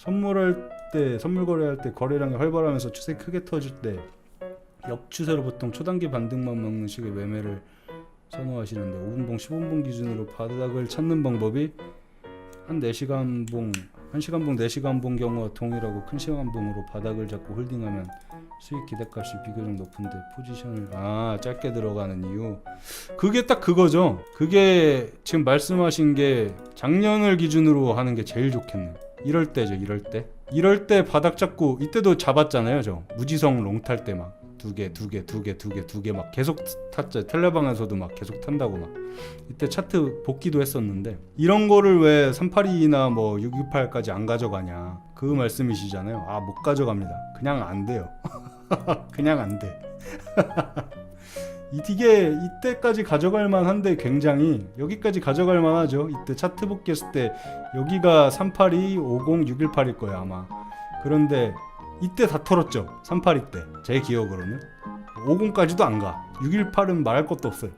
선물할 때 선물 거래할 때 거래량이 활발하면서 추세 크게 터질 때 역추세로 보통 초단기 반등만 먹는 식의 매매를 선호하시는데 5분봉 15분봉 기준으로 바닥을 찾는 방법이 한 4시간 봉 1시간 봉 4시간 봉 경우와 동일하고 큰 시간 봉으로 바닥을 잡고 홀딩하면 수익 기대값이 비교적 높은데 포지션을 아 짧게 들어가는 이유. 그게 딱 그거죠. 그게 지금 말씀하신 게 작년을 기준으로 하는 게 제일 좋겠네요 이럴 때죠 이럴 때. 이럴 때 바닥 잡고 이때도 잡았잖아요 저. 무지성 롱탈 때 막 두 개 두 개 두 개 두 개 두 개 막 계속 탔죠. 텔레방에서도 막 계속 탄다고 막. 이때 차트 복귀도 했었는데 이런 거를 왜 382나 뭐 628까지 안 가져가냐. 그 말씀이시잖아요. 아 못 가져갑니다. 그냥 안 돼요. 그냥 안돼 이게 이때까지 가져갈 만한데 굉장히 여기까지 가져갈 만하죠. 이때 차트 복귀했을 때 여기가 382, 50, 618일 거예요 아마. 그런데 이때 다 털었죠. 382 때. 제 기억으로는. 50까지도 안 가. 618은 말할 것도 없어요.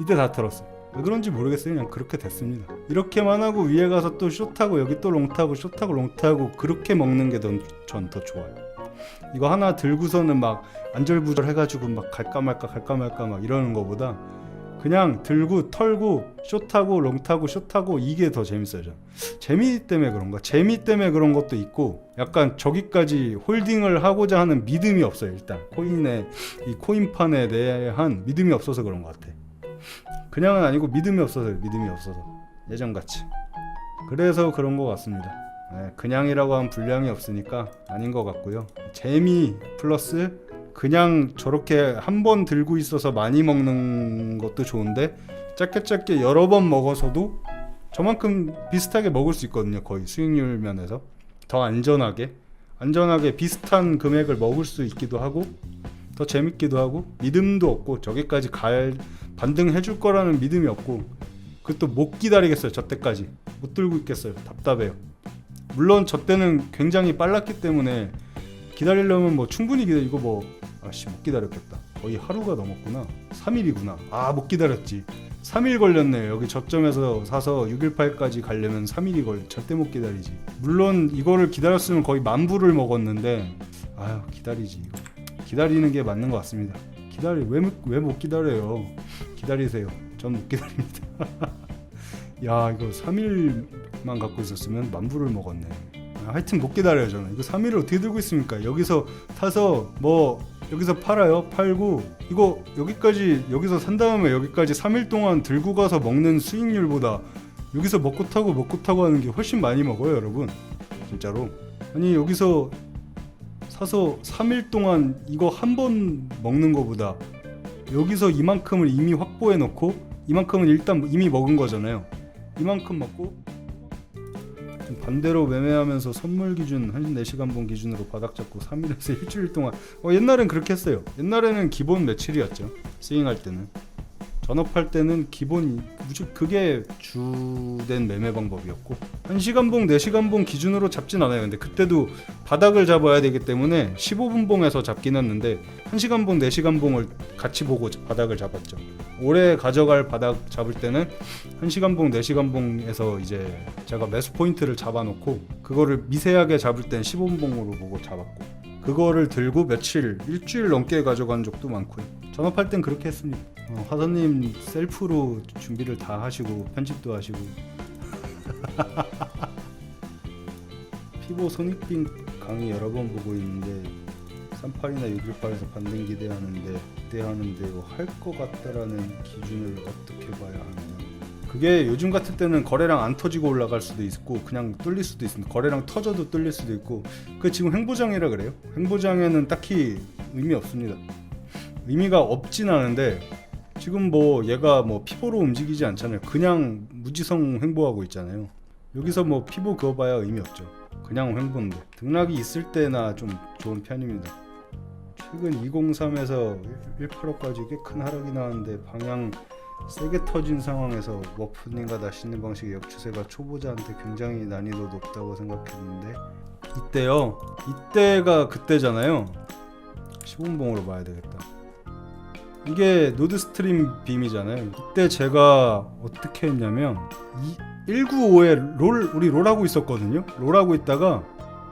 이때 다 털었어요. 왜 그런지 모르겠어요. 그냥 그렇게 됐습니다. 이렇게만 하고 위에 가서 또 숏하고 여기 또 롱타고 숏하고 롱타고 그렇게 먹는 게 전 더 좋아요 이거 하나 들고서는 막 안절부절 해가지고 막 갈까 말까 갈까 말까 막 이러는 거보다 그냥 들고 털고 숏하고 롱타고 숏하고 이게 더 재밌어요. 재미 때문에 그런가? 재미 때문에 그런 것도 있고 약간 저기까지 홀딩을 하고자 하는 믿음이 없어요 일단. 코인의 이 코인판에 대한 믿음이 없어서 그런 것 같아. 그냥은 아니고 믿음이 없어서 믿음이 없어서. 예전같이. 그래서 그런 것 같습니다. 네, 그냥이라고 하면 분량이 없으니까 아닌 것 같고요. 재미 플러스 그냥 저렇게 한 번 들고 있어서 많이 먹는 것도 좋은데 짧게 짧게 여러 번 먹어서도 저만큼 비슷하게 먹을 수 있거든요 거의 수익률 면에서. 더 안전하게 안전하게 비슷한 금액을 먹을 수 있기도 하고 더 재밌기도 하고 믿음도 없고 저기까지 갈 반등해 줄 거라는 믿음이 없고 그것도 못 기다리겠어요 저 때까지. 못 들고 있겠어요 답답해요 물론 저 때는 굉장히 빨랐기 때문에 기다리려면 뭐 충분히 기다리고 뭐 아씨 못 기다렸겠다. 거의 하루가 넘었구나. 3일이구나. 아 못 기다렸지. 3일 걸렸네요 여기 저점에서 사서 618까지 가려면 3일이 걸려 절대 못 기다리지. 물론 이거를 기다렸으면 거의 만불을 먹었는데 아유 기다리지 기다리는 게 맞는 것 같습니다. 기다리 왜 왜 못 기다려요? 기다리세요. 전 못 기다립니다 야 이거 3일만 갖고 있었으면 만불을 먹었네. 아, 하여튼 못 기다려요 저는. 이거 3일을 어떻게 들고 있습니까? 여기서 타서 뭐 여기서 팔아요? 팔고 이거 여기까지 여기서 산 다음에 여기까지 3일 동안 들고 가서 먹는 수익률보다 여기서 먹고 타고 먹고 타고 하는 게 훨씬 많이 먹어요 여러분. 진짜로. 아니 여기서 사서 3일 동안 이거 한 번 먹는 거보다 여기서 이만큼을 이미 확보해 놓고 이만큼은 일단 이미 먹은 거잖아요 이만큼 먹고 반대로 매매하면서 선물 기준 한 4시간 본 기준으로 바닥 잡고 3일에서 일주일 동안. 어, 옛날엔 그렇게 했어요. 옛날에는 기본 며칠이었죠. 스윙할 때는 전업할 때는 기본 무조 그게 주된 매매 방법이었고 1시간 봉 4시간 봉 기준으로 잡진 않아요. 근데 그때도 바닥을 잡아야 되기 때문에 15분 봉에서 잡긴 했는데 1시간 봉 4시간 봉을 같이 보고 바닥을 잡았죠. 올해 가져갈 바닥 잡을 때는 1시간 봉 4시간 봉에서 이제 제가 매수 포인트를 잡아놓고 그거를 미세하게 잡을 땐 15분 봉으로 보고 잡았고 그거를 들고 며칠 일주일 넘게 가져간 적도 많고요. 전업할 땐 그렇게 했습니다. 어, 화선님 셀프로 준비를 다 하시고 편집도 하시고. 피보 손익빈 강의 여러 번 보고 있는데 38이나 618에서 반등 기대하는데 기대하는데 할 것 같다라는 기준을 어떻게 봐야 하나요? 그게 요즘 같을 때는 거래량 안 터지고 올라갈 수도 있고 그냥 뚫릴 수도 있습니다. 거래량 터져도 뚫릴 수도 있고 그 지금 횡보장이라 그래요. 횡보장에는 딱히 의미 없습니다. 의미가 없진 않은데 지금 뭐 얘가 뭐 피보로 움직이지 않잖아요. 그냥 무지성 횡보하고 있잖아요. 여기서 뭐 피보 그어봐야 의미 없죠. 그냥 횡보인데 등락이 있을 때나 좀 좋은 편입니다. 최근 203에서 185까지 꽤 큰 하락이 나왔는데 방향 세게 터진 상황에서 워프닝과 다시는 방식의 역추세가 초보자한테 굉장히 난이도 높다고 생각했는데 이때요? 이때가 그때잖아요. 15분봉으로 봐야 되겠다. 이게 노드스트림 빔이잖아요. 이때 제가 어떻게 했냐면 이 195에 롤 우리 롤하고 있었거든요. 롤하고 있다가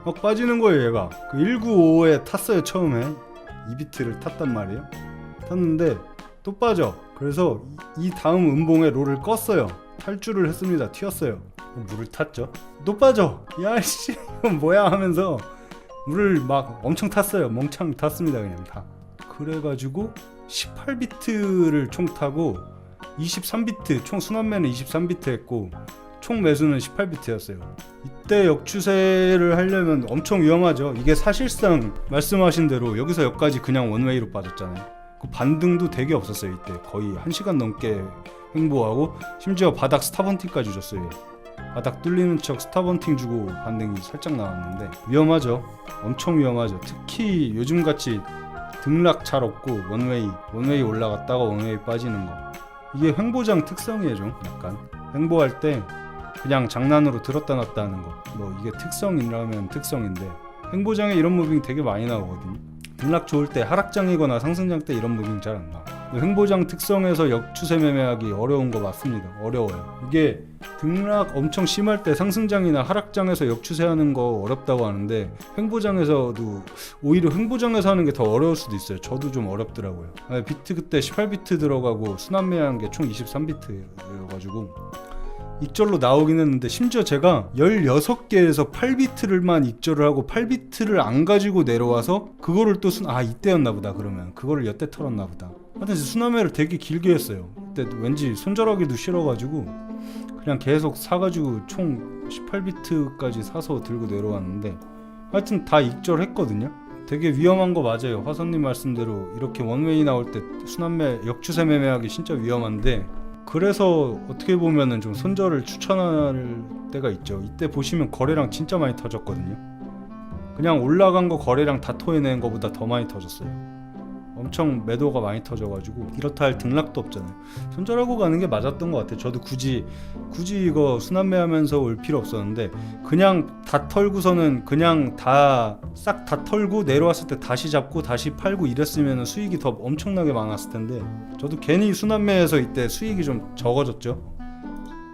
막 빠지는 거예요 얘가. 그 195에 탔어요 처음에. 2비트를 탔단 말이에요. 탔는데 또 빠져 그래서 이 다음 음봉에 롤을 껐어요. 탈주를 했습니다. 튀었어요. 물을 탔죠? 또 빠져! 야씨 뭐야 하면서 물을 막 엄청 탔어요. 멍청 탔습니다 그냥 다. 그래가지고 18비트를 총 타고 23비트 총 순환매는 23비트 했고 총 매수는 18비트였어요. 이때 역추세를 하려면 엄청 위험하죠. 이게 사실상 말씀하신 대로 여기서 여기까지 그냥 원웨이로 빠졌잖아요. 그 반등도 되게 없었어요. 이때 거의 1시간 넘게 횡보하고 심지어 바닥 스타번팅까지 줬어요. 얘. 바닥 뚫리는 척 스타번팅 주고 반등이 살짝 나왔는데 위험하죠. 엄청 위험하죠. 특히 요즘같이 등락 잘 없고 원웨이 원웨이 올라갔다가 원웨이 빠지는 거 이게 횡보장 특성이에요 좀 약간 횡보할 때 그냥 장난으로 들었다 놨다 하는 거 뭐 이게 특성이라면 특성인데 횡보장에 이런 무빙 되게 많이 나오거든요 등락 좋을 때 하락장이거나 상승장 때 이런 무빙 잘 안 나와 횡보장 특성에서 역추세 매매하기 어려운 거 맞습니다 어려워요 이게 등락 엄청 심할 때 상승장이나 하락장에서 역추세하는 거 어렵다고 하는데 횡보장에서도 오히려 횡보장에서 하는 게 더 어려울 수도 있어요. 저도 좀 어렵더라고요. 아, 비트 그때 18비트 들어가고 순환매한 게 총 23비트여가지고 익절로 나오긴 했는데 심지어 제가 16개에서 8비트를만 익절을 하고 8비트를 안 가지고 내려와서 그거를 또 순, 아 이때였나 보다 그러면. 그거를 여태 털었나 보다. 하여튼 순환매를 되게 길게 했어요. 그때 왠지 손절하기도 싫어가지고 그냥 계속 사가지고 총 18비트까지 사서 들고 내려왔는데 하여튼 다 익절했거든요. 되게 위험한 거 맞아요. 화선님 말씀대로 이렇게 원웨이 나올 때 순환매 역추세 매매하기 진짜 위험한데 그래서 어떻게 보면은 좀 손절을 추천할 때가 있죠. 이때 보시면 거래량 진짜 많이 터졌거든요. 그냥 올라간 거 거래량 다 토해낸 거보다 더 많이 터졌어요. 엄청 매도가 많이 터져가지고 이렇다 할 등락도 없잖아요. 손절하고 가는 게 맞았던 것 같아요. 저도 굳이 굳이 이거 순환매하면서 올 필요 없었는데 그냥 다 털고서는 그냥 다 싹다 털고 내려왔을 때 다시 잡고 다시 팔고 이랬으면 수익이 더 엄청나게 많았을 텐데 저도 괜히 순환매에서 이때 수익이 좀 적어졌죠.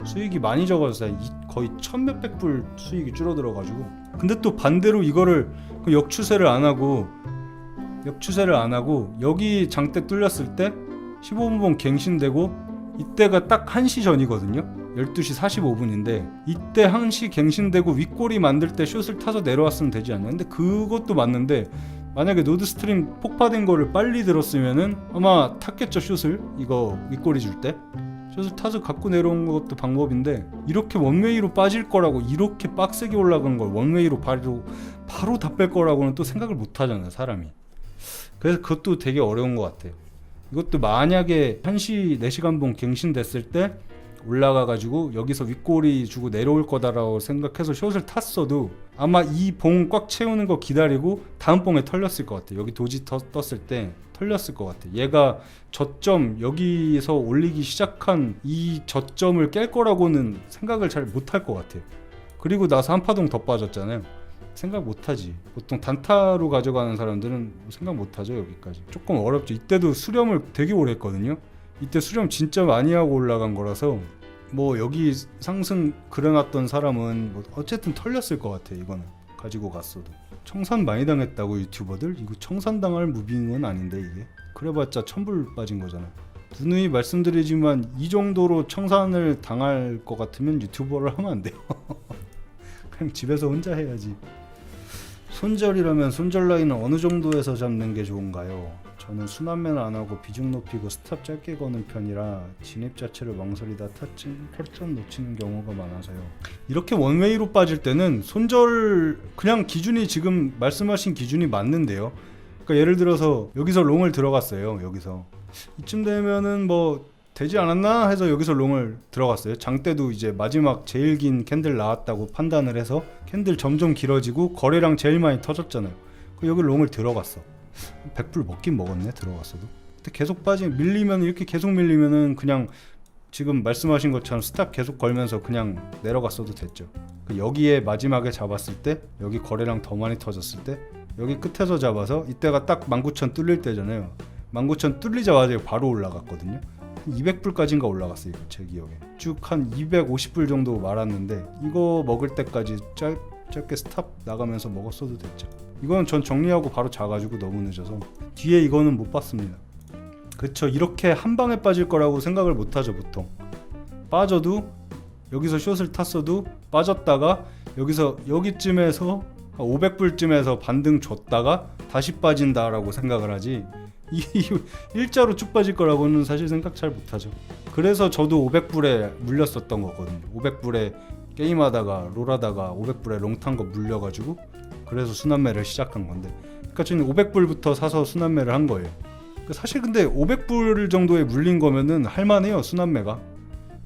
수익이 많이 적어졌어요. 이- 거의 천 몇백 불 수익이 줄어들어가지고. 근데 또 반대로 이거를 그 역추세를 안 하고 역추세를 안 하고 여기 장대 뚫렸을 때 15분봉 갱신되고 이때가 딱 1시 전이거든요. 12시 45분인데 이때 1시 갱신되고 윗꼬리 만들 때 숏을 타서 내려왔으면 되지 않냐. 근데 그것도 맞는데 만약에 노드스트림 폭파된 거를 빨리 들었으면은 아마 탔겠죠 숏을 이거 윗꼬리 줄 때. 숏을 타서 갖고 내려온 것도 방법인데 이렇게 원웨이로 빠질 거라고 이렇게 빡세게 올라간 걸 원웨이로 바로 바로 다 뺄 거라고는 또 생각을 못 하잖아요 사람이. 그래서 그것도 되게 어려운 것 같아요. 이것도 만약에 1시 4시간 봉 갱신됐을 때 올라가 가지고 여기서 윗꼬리 주고 내려올 거다라고 생각해서 숏을 탔어도 아마 이 봉 꽉 채우는 거 기다리고 다음 봉에 털렸을 것 같아요. 여기 도지 터, 떴을 때 털렸을 것 같아요. 얘가 저점 여기서 올리기 시작한 이 저점을 깰 거라고는 생각을 잘 못할 것 같아요. 그리고 나서 한 파동 더 빠졌잖아요. 생각 못하지. 보통 단타로 가져가는 사람들은 생각 못하죠 여기까지. 조금 어렵죠. 이때도 수렴을 되게 오래 했거든요. 이때 수렴 진짜 많이 하고 올라간 거라서 뭐 여기 상승 그려놨던 사람은 뭐 어쨌든 털렸을 것 같아 이거는 가지고 갔어도 청산 많이 당했다고 유튜버들 이거 청산 당할 무빙은 아닌데 이게 그래봤자 천불 빠진 거잖아. 누누이 말씀드리지만 이 정도로 청산을 당할 것 같으면 유튜버를 하면 안 돼요. 그냥 집에서 혼자 해야지. 손절이라면 손절 라인은 어느 정도에서 잡는 게 좋은가요? 저는 순환매는 안 하고 비중 높이고 스탑 짧게 거는 편이라 진입 자체를 망설이다 타점 펄점 놓치는 경우가 많아서요. 이렇게 원웨이로 빠질 때는 손절 그냥 기준이 지금 말씀하신 기준이 맞는데요. 그러니까 예를 들어서 여기서 롱을 들어갔어요. 여기서 이쯤 되면은 뭐 되지 않았나 해서 여기서 롱을 들어갔어요. 장 때도 이제 마지막 제일 긴 캔들 나왔다고 판단을 해서 캔들 점점 길어지고 거래량 제일 많이 터졌잖아요. 그 여기 롱을 들어갔어. 100불 먹긴 먹었네 들어갔어도. 근데 계속 빠지 밀리면 이렇게 계속 밀리면은 그냥 지금 말씀하신 것처럼 스탑 계속 걸면서 그냥 내려갔어도 됐죠. 그 여기에 마지막에 잡았을 때 여기 거래량 더 많이 터졌을 때 여기 끝에서 잡아서 이때가 딱 19,000 뚫릴 때잖아요. 19,000 뚫리자마자 바로 올라갔거든요. 200불까지인가 올라갔어요. 제 기억에 쭉 한 250불 정도 말았는데 이거 먹을 때까지 짧 짧게 스탑 나가면서 먹었어도 됐죠. 이건 전 정리하고 바로 자가지고 너무 늦어서 뒤에 이거는 못 봤습니다. 그쵸 이렇게 한 방에 빠질 거라고 생각을 못 하죠 보통 빠져도 여기서 숏을 탔어도 빠졌다가 여기서 여기쯤에서 500불쯤에서 반등 줬다가 다시 빠진다라고 생각을 하지 이 일자로 쭉 빠질 거라고는 사실 생각 잘 못하죠. 그래서 저도 500불에 물렸었던 거거든요. 500불에 게임하다가 롤하다가 500불에 롱탄 거 물려가지고 그래서 순환매를 시작한 건데 그러니까 저는 500불부터 사서 순환매를 한 거예요. 그 사실 근데 500불 정도에 물린 거면은 할만해요 순환매가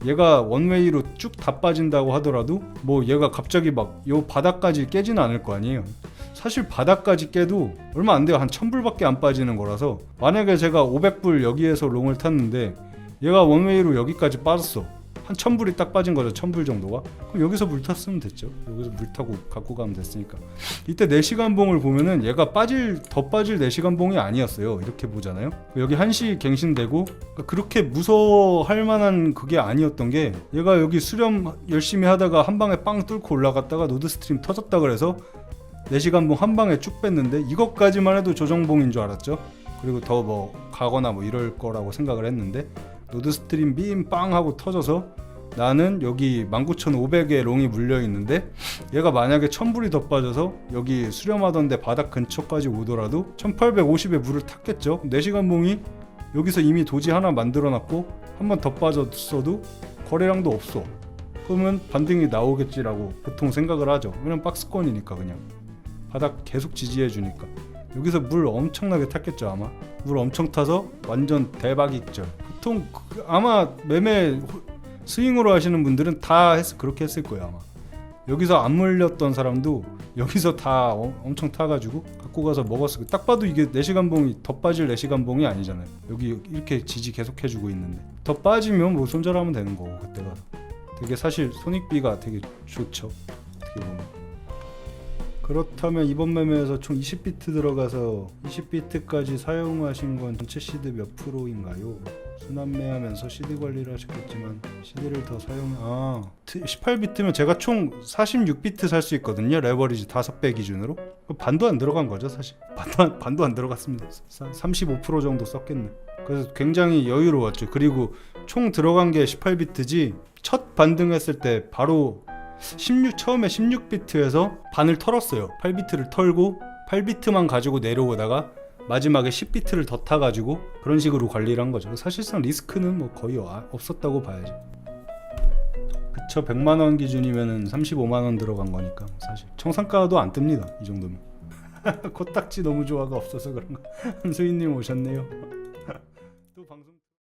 얘가 원웨이로 쭉 다 빠진다고 하더라도 뭐 얘가 갑자기 막 요 바닥까지 깨지는 않을 거 아니에요 사실 바닥까지 깨도 얼마 안 돼요. 한 1000불밖에 안 빠지는 거라서. 만약에 제가 500불 여기에서 롱을 탔는데 얘가 원웨이로 여기까지 빠졌어. 한 1000불이 딱 빠진 거죠. 1000불 정도가. 그럼 여기서 물 탔으면 됐죠. 여기서 물 타고 갖고 가면 됐으니까. 이때 4시간 봉을 보면은 얘가 빠질 더 빠질 4시간 봉이 아니었어요. 이렇게 보잖아요. 여기 1시 갱신되고 그러니까 그렇게 무서워할 만한 그게 아니었던 게 얘가 여기 수렴 열심히 하다가 한 방에 빵 뚫고 올라갔다가 노드 스트림 터졌다 그래서 4시간 봉 한 방에 쭉 뺐는데 이것까지만 해도 조정봉인 줄 알았죠 그리고 더 뭐 가거나 뭐 이럴 거라고 생각을 했는데 노드 스트림 빔 빵 하고 터져서 나는 여기 19,500에 롱이 물려 있는데 얘가 만약에 1000불이 더 빠져서 여기 수렴하던데 바닥 근처까지 오더라도 1850에 물을 탔겠죠. 4시간 봉이 여기서 이미 도지 하나 만들어 놨고 한 번 더 빠졌어도 거래량도 없어. 그러면 반등이 나오겠지라고 보통 생각을 하죠. 왜냐면 박스권이니까 그냥 바닥 계속 지지해 주니까. 여기서 물 엄청나게 탔겠죠 아마. 물 엄청 타서 완전 대박 익절 보통 그- 아마 매매 호- 스윙으로 하시는 분들은 다 했, 그렇게 했을 거예요 아마. 여기서 안 물렸던 사람도 여기서 다 어- 엄청 타가지고 갖고 가서 먹었을 딱 봐도 이게 4시간 봉이 더 빠질 4시간 봉이 아니잖아요. 여기 이렇게 지지 계속 해주고 있는데. 더 빠지면 뭐 손절하면 되는 거고 그때가. 되게 사실 손익비가 되게 좋죠. 어떻게 보면 그렇다면 이번 매매에서 총 20비트 들어가서 20비트까지 사용하신 건 전체 시드 몇 프로인가요? 순환매하면서 시드 관리를 하셨겠지만 시드를 더 사용 아 18비트면 제가 총 46비트 살 수 있거든요. 레버리지 5배 기준으로. 반도 안 들어간 거죠 사실? 반도 안, 반도 안 들어갔습니다. 35% 정도 썼겠네. 그래서 굉장히 여유로웠죠. 그리고 총 들어간 게 18비트지 첫 반등했을 때 바로 16 처음에 16비트에서 반을 털었어요. 8비트를 털고 8비트만 가지고 내려오다가 마지막에 10비트를 더 타가지고 그런 식으로 관리를 한 거죠. 사실상 리스크는 뭐 거의 아- 없었다고 봐야지. 그쵸 100만 원 기준이면은 35만 원 들어간 거니까 사실 청산가도 안 뜹니다 이 정도면 코딱지 너무 좋아가 없어서 그런가 한수인님 오셨네요